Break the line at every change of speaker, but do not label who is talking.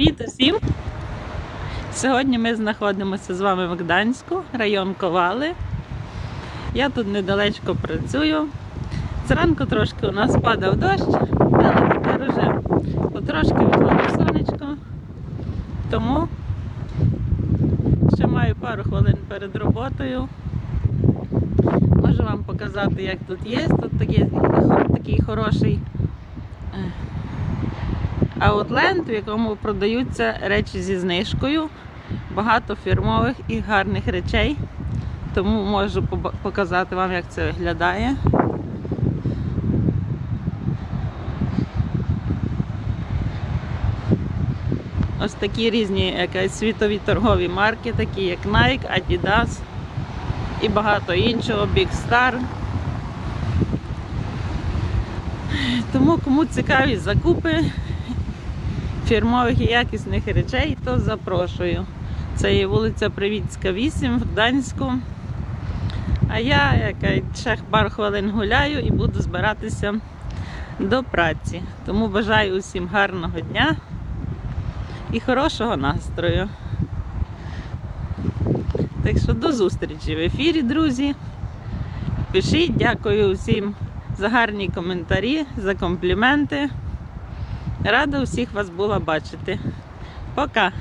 Привіт усім! Сьогодні ми знаходимося з вами в Гданську, район Ковали. Я тут недалечко працюю. Зранку трошки у нас падав дощ, але тепер уже потрошки виходить сонечко. Тому ще маю пару хвилин перед роботою. Можу вам показати, як тут є. Тут такий, такий хороший аутленд, в якому продаються речі зі знижкою. Багато фірмових і гарних речей. Тому можу показати вам, як це виглядає. Ось такі різні якась світові торгові марки, такі як Nike, Adidas і багато іншого, Big Star. Тому кому цікаві закупи фірмових і якісних речей, то запрошую. Це є вулиця Привітська, 8 в Гданську. А я, яка ще пару хвилин гуляю і буду збиратися до праці. Тому бажаю усім гарного дня і хорошого настрою. Так що до зустрічі в ефірі, друзі. Пишіть, дякую усім за гарні коментарі, за компліменти. Рада всіх вас була бачити. Пока!